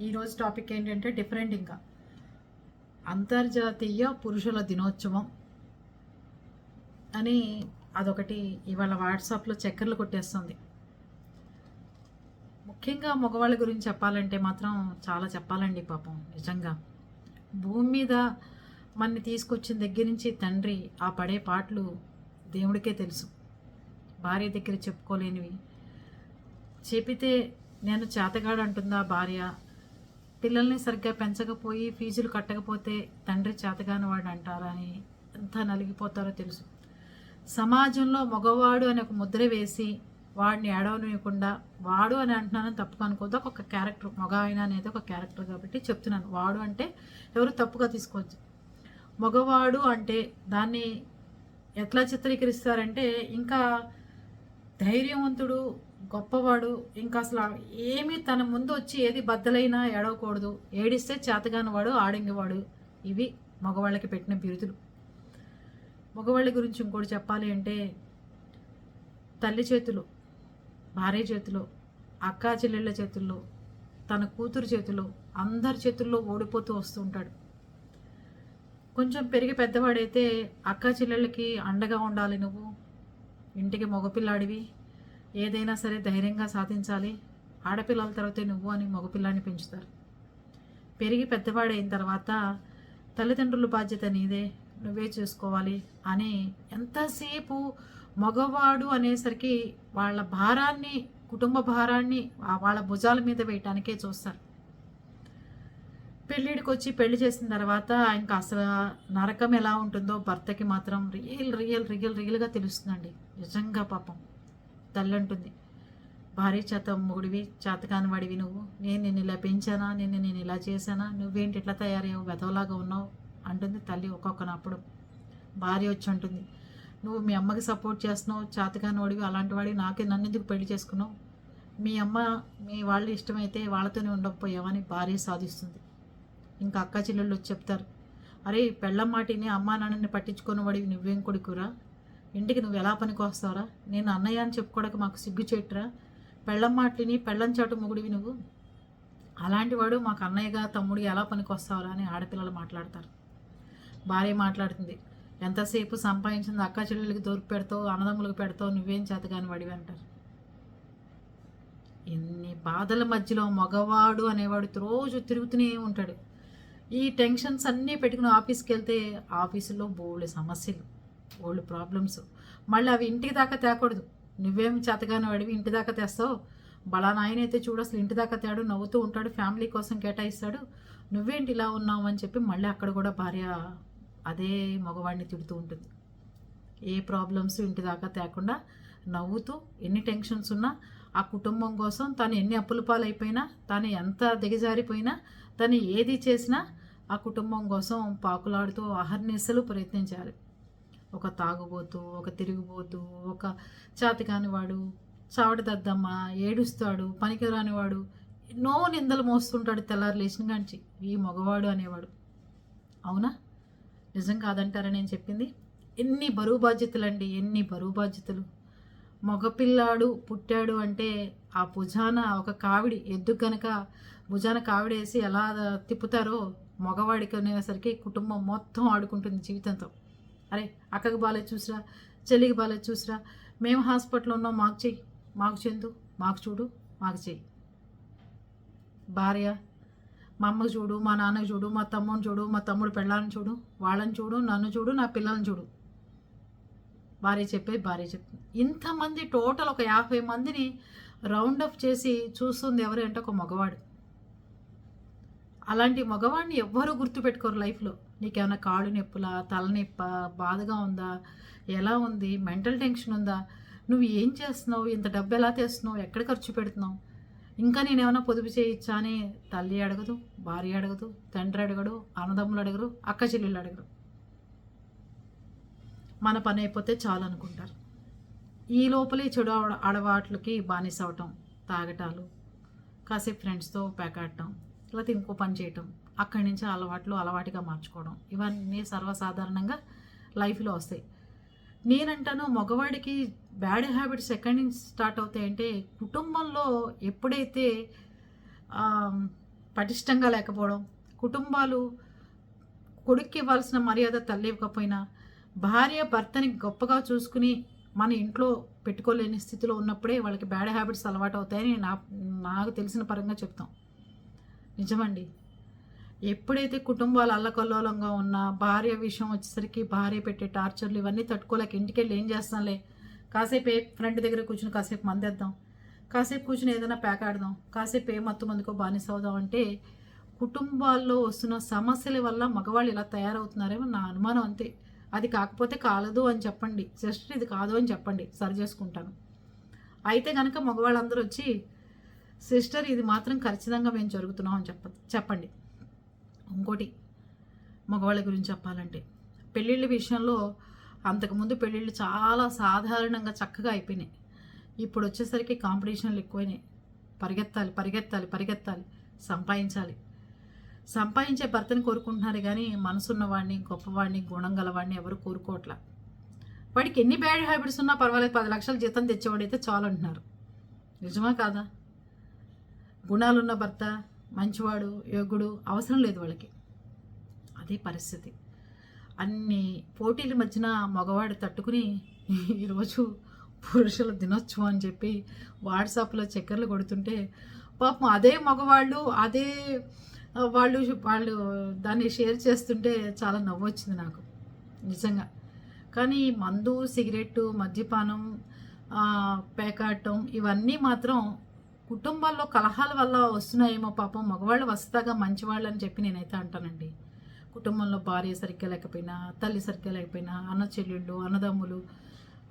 ఈరోజు టాపిక్ ఏంటంటే డిఫరెంట్ ఇంకా. అంతర్జాతీయ పురుషుల దినోత్సవం అని అదొకటి ఇవాళ వాట్సాప్లో చక్కర్లు కొట్టేస్తుంది. ముఖ్యంగా మగవాళ్ళ గురించి చెప్పాలంటే మాత్రం చాలా చెప్పాలండి పాపం నిజంగా. భూమి మీద మనని తీసుకొచ్చిన దగ్గర నుంచి తండ్రి ఆ పడే పాటలు దేవుడికే తెలుసు. భార్య దగ్గర చెప్పుకోలేనివి. చెబితే నేను చేతగాడు అంటుందా భార్య? పిల్లల్ని సరిగ్గా పెంచకపోయి ఫీజులు కట్టకపోతే తండ్రి చేతగాని వాడు అంటారా అని ఎంత నలిగిపోతారో తెలుసు. సమాజంలో మగవాడు అని ఒక ముద్ర వేసి వాడిని ఏడవనివ్వకుండా వాడు అని అంటున్నానని తప్పుగా అనుకోద్దు ఒక క్యారెక్టర్ మగ ఆయన అనేది ఒక క్యారెక్టర్ కాబట్టి చెప్తున్నాను. వాడు అంటే ఎవరు తప్పుగా తీసుకోవచ్చు మగవాడు అంటే దాన్ని ఎట్లా చిత్రీకరిస్తారంటే ఇంకా ధైర్యవంతుడు గొప్పవాడు. ఇంకా అసలు ఏమీ తన ముందు వచ్చి ఏది బద్దలైనా ఏడవకూడదు. ఏడిస్తే చేతగానివాడు ఆడింగవాడు. ఇవి మగవాళ్ళకి పెట్టిన బిరుదులు. మగవాళ్ళ గురించి ఇంకోటి చెప్పాలి అంటే తల్లి చేతులు భార్య చేతిలో అక్కా చెల్లెళ్ళ చేతుల్లో తన కూతురు చేతిలో అందరి చేతుల్లో ఓడిపోతూ వస్తూ ఉంటాడు. కొంచెం పెరిగి పెద్దవాడైతే అక్క చెల్లెళ్ళకి అండగా ఉండాలి నువ్వు. ఇంటికి మగపిల్లాడివి. ఏదైనా సరే ధైర్యంగా సాధించాలి. ఆడపిల్లల తర్వాతే నువ్వు అని మగపిల్లాన్ని పెంచుతారు. పెరిగి పెద్దవాడైన తర్వాత తల్లిదండ్రుల బాధ్యత నీదే నువ్వే చూసుకోవాలి అని ఎంతసేపు మగవాడు అనేసరికి వాళ్ళ భారాన్ని కుటుంబ భారాన్ని వాళ్ళ భుజాల మీద వేయటానికే చూస్తారు. పెళ్ళిడికి వచ్చి పెళ్ళి చేసిన తర్వాత ఇంకా అసలు నరకం ఎలా ఉంటుందో భర్తకి మాత్రం రియల్ రియల్ రియల్ రియల్గా తెలుస్తుందండి. నిజంగా పాపం. తల్లంటుంది. భార్య చేత మొగుడివి చేతకాని వాడివి నువ్వు. నేను నిన్ను ఇలా పెంచానా? నిన్ను నేను ఇలా చేశానా? నువ్వేంటి ఇట్లా తయారయ్యావు? వెధవలాగా ఉన్నావు? అంటుంది తల్లి ఒక్కొక్కనప్పుడు. భార్య వచ్చి అంటుంది నువ్వు మీ అమ్మకి సపోర్ట్ చేస్తున్నావు చేతకాని వాడివి అలాంటి వాడివి నాకే నన్ను ఎందుకు పెళ్ళి చేసుకున్నావు? మీ అమ్మ మీ వాళ్ళు ఇష్టమైతే వాళ్ళతోనే ఉండకపోయావని భార్య సాధిస్తుంది. ఇంకా అక్క చెల్లెళ్ళు వచ్చి చెప్తారు అరే పెళ్ళం మాటిని అమ్మా నాన్నని పట్టించుకొని వాడివి నువ్వేం కొడుకురా? ఇంటికి నువ్వు ఎలా పనికి వస్తావురా? నేను అన్నయ్య అని చెప్పుకోవడానికి మాకు సిగ్గు చెట్టురా? పెళ్ళం మాటలిని పెళ్ళం చాటు మొగుడివి నువ్వు. అలాంటి వాడు మాకు అన్నయ్యగా తమ్ముడికి ఎలా పనికి వస్తావురా అని ఆడపిల్లలు మాట్లాడతారు. భార్య మాట్లాడుతుంది. ఎంతసేపు సంపాదించింది అక్క చెల్లెలకి దొరికి పెడతావు అన్నదమ్ములకు పెడతావు నువ్వేం చేతగాని వాడివి అంటారు. ఎన్ని బాధల మధ్యలో మగవాడు అనేవాడు రోజు తిరుగుతూనే ఉంటాడు. ఈ టెన్షన్స్ అన్నీ పెట్టుకుని ఆఫీస్కి వెళ్తే ఆఫీసులో బోలే సమస్యలు. Old problems. మళ్ళీ అవి ఇంటికి దాకా తేకూడదు. నువ్వేం చేతగానే వాడివి ఇంటి దాకా తెస్తావు. బలా నాయనైతే అయితే చూడు అసలు ఇంటి దాకా తేడు నవ్వుతూ ఉంటాడు ఫ్యామిలీ కోసం కేటాయిస్తాడు. నువ్వేంటి ఇలా ఉన్నావు అని చెప్పి మళ్ళీ అక్కడ కూడా భార్య అదే మగవాడిని తిడుతూ ఉంటుంది. ఏ ప్రాబ్లమ్స్ ఇంటి దాకా తేకుండా నవ్వుతూ ఎన్ని టెన్షన్స్ ఉన్నా ఆ కుటుంబం కోసం తను ఎన్ని అప్పుల పాలైపోయినా తను ఎంత దిగజారిపోయినా తను ఏది చేసినా ఆ కుటుంబం కోసం పాకులాడుతూ అహర్నిశలు ప్రయత్నించాలి. ఒక తాగుబోతు ఒక తిరిగిపోతూ ఒక చాతికానివాడు చావటి దద్దమ్మ ఏడుస్తాడు పనికిరానివాడు ఎన్నో నిందలు మోస్తుంటాడు తెల్లారు లేచిన కాంచి ఈ మగవాడు అనేవాడు. అవునా? నిజం కాదంటారా నేను చెప్పింది? ఎన్ని బరువు బాధ్యతలు అండి ఎన్ని బరువు బాధ్యతలు. మగపిల్లాడు పుట్టాడు అంటే ఆ భుజాన ఒక కావిడి ఎద్దు కనుక భుజాన కావిడేసి ఎలా తిప్పుతారో మగవాడికి అనేసరికి కుటుంబం మొత్తం ఆడుకుంటుంది జీవితంతో. అరే అక్కకి బాలేదు చూసిరా చెల్లికి బాలేదు చూసిరా మేము హాస్పిటల్లో ఉన్నాం మాకు చెయ్యి మాకు చెందు మాకు చూడు మాకు చెయ్యి. భార్య మా అమ్మకు చూడు మా నాన్నకు చూడు మా తమ్ముని చూడు మా తమ్ముడు పెళ్ళాలని చూడు వాళ్ళని చూడు నన్ను చూడు నా పిల్లల్ని చూడు. భార్య చెప్పేది భార్య చెప్తుంది. ఇంతమంది టోటల్ ఒక యాభై మందిని రౌండ్ అప్ చేసి చూస్తుంది ఎవరు అంటే ఒక మగవాడు. అలాంటి మగవాడిని ఎవ్వరూ గుర్తుపెట్టుకోరు లైఫ్లో నీకేమైనా కాళ్ళు నొప్పులా తలనొప్ప బాధగా ఉందా? ఎలా ఉంది? మెంటల్ టెన్షన్ ఉందా? నువ్వు ఏం చేస్తున్నావు? ఇంత డబ్బు ఎలా తెస్తున్నావు? ఎక్కడ ఖర్చు పెడుతున్నావు? ఇంకా నేనేమైనా పొదుపు చేయొచ్చా అని తల్లి అడగదు భార్య అడగదు తండ్రి అడగడు అన్నదమ్ములు అడగరు అక్క చెల్లెళ్ళు అడగరు. మన పని అయిపోతే చాలు అనుకుంటారు. ఈ లోపలే చెడు అడ- అలవాట్లకి బానిస అవటం తాగటాలు కాసేపు ఫ్రెండ్స్తో పేకాడటం లేకపోతే ఇంకో పని చేయటం అక్కడి నుంచి అలవాట్లు అలవాటుగా మార్చుకోవడం ఇవన్నీ సర్వసాధారణంగా లైఫ్లో వస్తాయి. నేనంటాను మగవాడికి బ్యాడ్ హ్యాబిట్స్ ఎక్కడి నుంచి స్టార్ట్ అవుతాయంటే కుటుంబంలో ఎప్పుడైతే పటిష్టంగా లేకపోవడం కుటుంబాలు కొడుక్కి ఇవ్వాల్సిన మర్యాద తల్లి ఇవ్వకపోయినా భార్య భర్తని గొప్పగా చూసుకుని మన ఇంట్లో పెట్టుకోలేని స్థితిలో ఉన్నప్పుడే వాళ్ళకి బ్యాడ్ హ్యాబిట్స్ అలవాటు అవుతాయని నా నాకు తెలిసిన పరంగా చెప్తాం. నిజమండి. ఎప్పుడైతే కుటుంబాలు అల్లకల్లోలంగా ఉన్నా భార్య విషయం వచ్చేసరికి భార్య పెట్టే టార్చర్లు ఇవన్నీ తట్టుకోలేక ఇంటికి వెళ్ళి ఏం చేస్తాంలే కాసేపు ఏ ఫ్రెండ్ దగ్గర కూర్చుని కాసేపు మందేద్దాం. కాసేపు కూర్చుని ఏదైనా ప్యాక్ ఆడదాం. కాసేపు ఏ మత్తు మందుకో బానిస అవుదాం అంటే కుటుంబాల్లో వస్తున్న సమస్యల వల్ల మగవాళ్ళు ఇలా తయారవుతున్నారేమో నా అనుమానం అంతే. అది కాకపోతే కాలదు అని చెప్పండి. సిస్టర్ ఇది కాదు అని చెప్పండి. సరి చేసుకుంటాను. అయితే కనుక మగవాళ్ళందరూ వచ్చి సిస్టర్ ఇది మాత్రం ఖచ్చితంగా మేము జరుగుతున్నాం అని చెప్ప చెప్పండి. ఇంకోటి మగవాళ్ళ గురించి చెప్పాలంటే పెళ్ళిళ్ళ విషయంలో అంతకుముందు పెళ్ళిళ్ళు చాలా సాధారణంగా చక్కగా అయిపోయినాయి. ఇప్పుడు వచ్చేసరికి కాంపిటీషన్లు ఎక్కువైనాయి. పరిగెత్తాలి పరిగెత్తాలి పరిగెత్తాలి సంపాదించాలి. సంపాదించే భర్తని కోరుకుంటున్నారు కానీ మనసున్నవాడిని గొప్పవాడిని గుణం గలవాడిని ఎవరు కోరుకోవట్లా? వాడికి ఎన్ని బ్యాడ్ హ్యాబిట్స్ ఉన్నా పర్వాలేదు పది లక్షల జీతం తెచ్చేవాడైతే చాలు అంటున్నారు. నిజమా కాదా? గుణాలున్న భర్త మంచివాడు యోగుడు అవసరం లేదు వాళ్ళకి. అదే పరిస్థితి. అన్ని పోటీల మధ్యన మగవాడు తట్టుకుని ఈరోజు పురుషుల దినోత్సవం అని చెప్పి వాట్సాప్లో చక్కర్లు కొడుతుంటే పాపం అదే మగవాళ్ళు అదే వాళ్ళు వాళ్ళు దాన్ని షేర్ చేస్తుంటే చాలా నవ్వు వచ్చింది నాకు. నిజంగా. కానీ మందు సిగరెట్టు మద్యపానం పేకాటం ఇవన్నీ మాత్రం కుటుంబాల్లో కలహాల వల్ల వస్తున్నాయేమో పాపం మగవాళ్ళు వస్తాగా మంచివాళ్ళు అని చెప్పి నేనైతే అంటానండి. కుటుంబంలో భార్య సరిగ్గా లేకపోయినా తల్లి సరిగ్గా లేకపోయినా అన్న చెల్లెళ్ళు అన్నదమ్ములు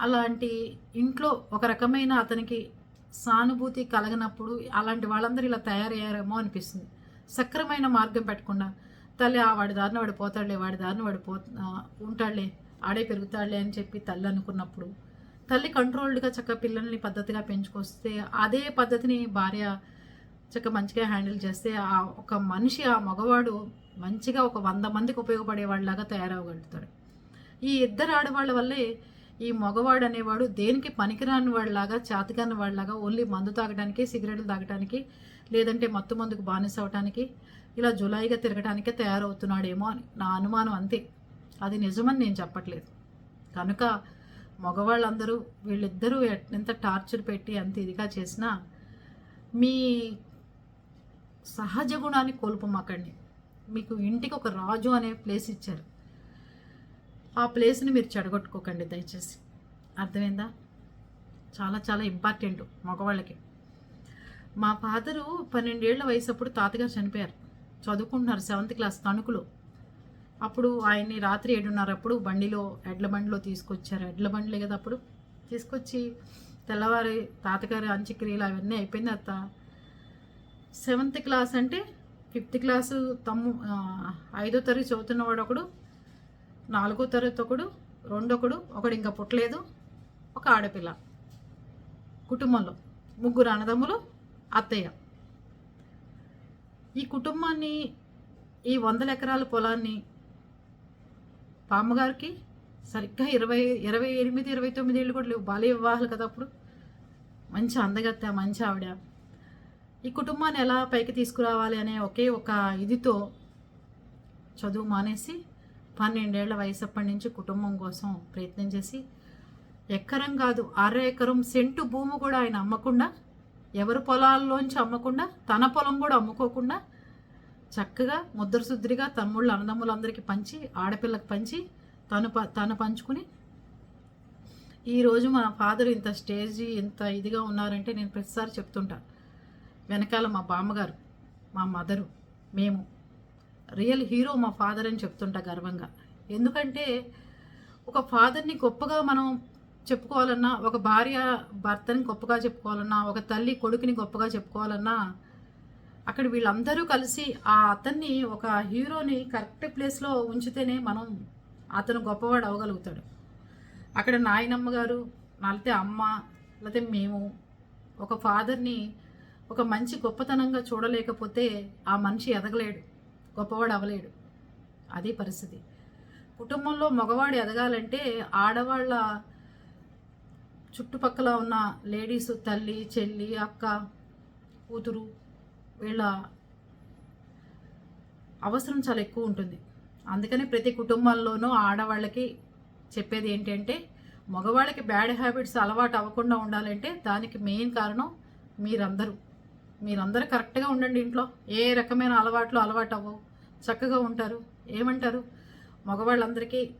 అలాంటి ఇంట్లో ఒక రకమైన అతనికి సానుభూతి కలగనప్పుడు అలాంటి వాళ్ళందరూ ఇలా తయారయ్యారేమో అనిపిస్తుంది. సక్రమైన మార్గం పెట్టకుండా తల్లి ఆ వాడి దారిన వాడు పోతాడులే వాడి దారిన వాడు పో ఉంటాడులే ఆడే పెరుగుతాడులే అని చెప్పి తల్లి అనుకున్నప్పుడు తల్లి కంట్రోల్డ్గా చక్క పిల్లల్ని పద్ధతిగా పెంచుకొస్తే అదే పద్ధతిని భార్య చక్క మంచిగా హ్యాండిల్ చేస్తే ఆ ఒక మనిషి ఆ మగవాడు మంచిగా ఒక వంద మందికి ఉపయోగపడేవాడిలాగా తయారవగలుగుతాడు ఈ ఇద్దరు ఆడవాళ్ళ వల్లే ఈ మగవాడు అనేవాడు దేనికి పనికిరాని వాడిలాగా చేతకాని వాడిలాగా ఓన్లీ మందు తాగడానికి సిగరెట్లు తాగడానికి లేదంటే మత్తు మందుకు బానిస అవటానికి ఇలా జులాయిగా తిరగటానికే తయారవుతున్నాడేమో అని నా అనుమానం అంతే. అది నిజమని నేను చెప్పట్లేదు. కనుక మగవాళ్ళందరూ వీళ్ళిద్దరూ ఎంత టార్చర్ పెట్టి అంత ఇదిగా చేసినా మీ సహజ గుణాన్ని కోల్పోమాకండి. మీకు ఇంటికి ఒక రాజు అనే ప్లేస్ ఇచ్చారు. ఆ ప్లేస్ని మీరు చెడగొట్టుకోకండి దయచేసి. అర్థమైందా? చాలా చాలా ఇంపార్టెంట్ మగవాళ్ళకి. మా ఫాదరు పన్నెండేళ్ళ వయసు అప్పుడు తాతగారు చనిపోయారు. చదువుకుంటున్నారు సెవెంత్ క్లాస్ తణుకులో. అప్పుడు ఆయన్ని రాత్రి ఏడున్నర అప్పుడు బండిలో ఎడ్ల బండిలో తీసుకొచ్చారు. ఎడ్ల బండిలే కదా అప్పుడు? తీసుకొచ్చి తెల్లవారి తాతగారి అంత్యక్రియలు అవన్నీ అయిపోయింది అత్త. సెవెంత్ క్లాస్ అంటే ఫిఫ్త్ క్లాసు తమ్ము ఐదో తరగతి చదువుతున్నవాడు ఒకడు నాలుగో తరగతి ఒకడు రెండొకడు ఒకడు ఇంకా పుట్టలేదు ఒక ఆడపిల్ల. కుటుంబంలో ముగ్గురు అన్నదమ్ములు అత్తయ్య. ఈ కుటుంబాన్ని ఈ వందల ఎకరాల పొలాన్ని పామ్మగారికి సరిగ్గా ఇరవై ఇరవై ఎనిమిది ఇరవై తొమ్మిది ఏళ్ళు కూడా లేవు. బాల్య వివాహాలు కదా అప్పుడు. మంచి అందగత్త మంచి ఆవిడ. ఈ కుటుంబాన్ని ఎలా పైకి తీసుకురావాలి అనే ఒకే ఒక ఇదితో చదువు మానేసి పన్నెండేళ్ళ వయసు అప్పటి నుంచి కుటుంబం కోసం ప్రయత్నం చేసి ఎకరం కాదు అర ఎకరం సెంటు భూమి కూడా ఆయన అమ్మకుండా ఎవరి పొలాల్లోంచి అమ్మకుండా తన పొలం కూడా అమ్ముకోకుండా చక్కగా ముద్దరు శుద్ధిగా తమ్ముళ్ళు అన్నదమ్ములందరికీ పంచి ఆడపిల్లకి పంచి తను ప తను పంచుకుని ఈరోజు మా ఫాదర్ ఇంత స్టేజ్ ఇంత ఇదిగా ఉన్నారంటే నేను ప్రతిసారి చెప్తుంటా. వెనకాల మా బామ్మగారు మా మదరు మేము. రియల్ హీరో మా ఫాదర్ అని చెప్తుంటా గర్వంగా. ఎందుకంటే ఒక ఫాదర్ని గొప్పగా మనం చెప్పుకోవాలన్నా ఒక భార్య భర్తని గొప్పగా చెప్పుకోవాలన్నా ఒక తల్లి కొడుకుని గొప్పగా చెప్పుకోవాలన్నా అక్కడ వీళ్ళందరూ కలిసి ఆ అతన్ని ఒక హీరోని కరెక్ట్ ప్లేస్లో ఉంచితేనే మనం అతను గొప్పవాడు అవ్వగలుగుతాడు. అక్కడ నాయనమ్మ గారు లేకపోతే అమ్మ లేకపోతే మేము ఒక ఫాదర్ని ఒక మంచి గొప్పతనంగా చూడలేకపోతే ఆ మనిషి ఎదగలేడు గొప్పవాడు అవ్వలేడు. అదే పరిస్థితి. కుటుంబంలో మగవాడు ఎదగాలంటే ఆడవాళ్ళ చుట్టుపక్కల ఉన్న లేడీస్ తల్లి చెల్లి అక్క కూతురు వీళ్ళ అవసరం చాలా ఎక్కువ ఉంటుంది. అందుకని ప్రతి కుటుంబాల్లోనూ ఆడవాళ్ళకి చెప్పేది ఏంటంటే మగవాళ్ళకి బ్యాడ్ హ్యాబిట్స్ అలవాటు అవ్వకుండా ఉండాలంటే దానికి మెయిన్ కారణం మీరందరూ. మీరందరూ కరెక్ట్గా ఉండండి ఇంట్లో. ఏ రకమైన అలవాట్లు అలవాటు అవ్వవు. చక్కగా ఉంటారు. ఏమంటారు? మగవాళ్ళందరికీ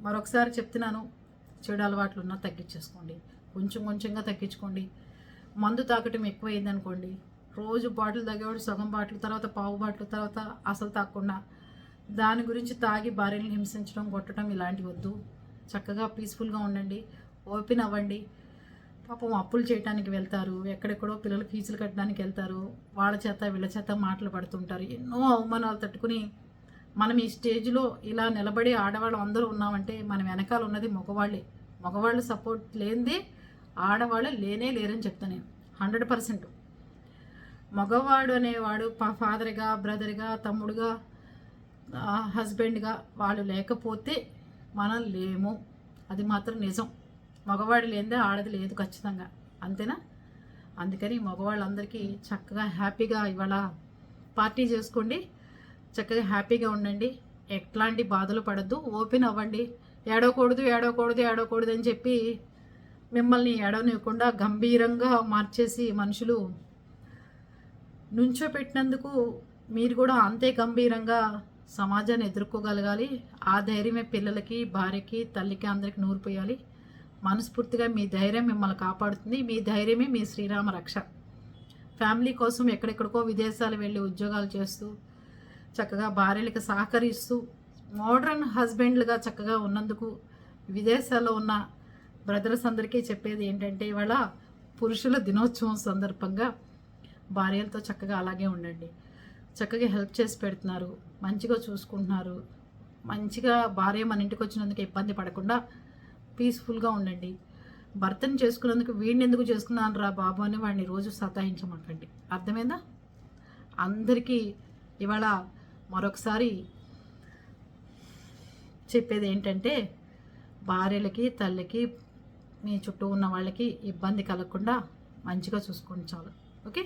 మరొకసారి చెప్తున్నాను. చెడు అలవాట్లు ఉన్నా తగ్గించేసుకోండి. కొంచెం కొంచెంగా తగ్గించుకోండి. మందు తాకటం ఎక్కువైందనుకోండి రోజు బాటిల్ తాగేవాడు సగం బాటిల్ తర్వాత పావు బాటిల్ తర్వాత అసలు తాగకుండా. దాని గురించి తాగి భార్యని హింసించడం కొట్టడం ఇలాంటివి వద్దు. చక్కగా పీస్ఫుల్గా ఉండండి. ఓపెన్ అవ్వండి. పాపం అప్పులు చేయడానికి వెళ్తారు. ఎక్కడెక్కడో పిల్లలు ఫీజులు కట్టడానికి వెళ్తారు. వాళ్ళ చేత వీళ్ళ చేత మాటలు పడుతుంటారు. ఎన్నో అవమానాలు తట్టుకుని మనం ఈ స్టేజ్లో ఇలా నిలబడి ఆడవాళ్ళు అందరూ ఉన్నామంటే మన వెనకాల ఉన్నది మగవాళ్ళే. మగవాళ్ళు సపోర్ట్ లేనిదే ఆడవాళ్ళు లేనే లేరని చెప్తాను నేను. Hundred percent. మగవాడు అనేవాడు ఫాదర్గా బ్రదర్గా తమ్ముడుగా హస్బెండ్గా వాళ్ళు లేకపోతే మనం లేము. అది మాత్రం నిజం. మగవాడు లేనిదే ఆడది లేదు ఖచ్చితంగా. అంతేనా? అందుకని మగవాళ్ళందరికీ చక్కగా హ్యాపీగా ఇవాళ పార్టీ చేసుకోండి. చక్కగా హ్యాపీగా ఉండండి. ఎట్లాంటి బాధలు పడద్దు. ఓపెన్ అవ్వండి. ఏడవకూడదు ఏడవకూడదు ఏడవకూడదు అని చెప్పి మిమ్మల్ని ఏడవనివ్వకుండా గంభీరంగా మార్చేసి మనుషులు నుంచోపెట్టినందుకు మీరు కూడా అంతే గంభీరంగా సమాజాన్ని ఎదుర్కోగలగాలి. ఆ ధైర్యమే పిల్లలకి భార్యకి తల్లికి అందరికి నూరిపోయాలి మనస్ఫూర్తిగా మీ ధైర్యం మిమ్మల్ని కాపాడుతుంది. మీ ధైర్యమే మీ శ్రీరామ రక్ష. ఫ్యామిలీ కోసం ఎక్కడెక్కడికో విదేశాలు వెళ్ళి ఉద్యోగాలు చేస్తూ చక్కగా భార్యలకు సహకరిస్తూ మోడర్న్ హస్బెండ్లుగా చక్కగా ఉన్నందుకు విదేశాల్లో ఉన్న బ్రదర్స్ అందరికీ చెప్పేది ఏంటంటే ఇవాళ పురుషుల దినోత్సవం సందర్భంగా భార్యలతో చక్కగా అలాగే ఉండండి. చక్కగా హెల్ప్ చేసి పెడుతున్నారు. మంచిగా చూసుకుంటున్నారు. మంచిగా భార్య మన ఇంటికి వచ్చినందుకు ఇబ్బంది పడకుండా పీస్ఫుల్గా ఉండండి. భర్తను చేసుకున్నందుకు వీడిని ఎందుకు చేసుకున్నాను రా బాబు అని వాడిని రోజు సతాయించమాకండి అర్థమైందా? అందరికీ ఇవాళ మరొకసారి చెప్పేది ఏంటంటే భార్యలకి తల్లికి మీ చుట్టూ ఉన్న వాళ్ళకి ఇబ్బంది కలగకుండా మంచిగా చూసుకొని చాలు. ఓకే?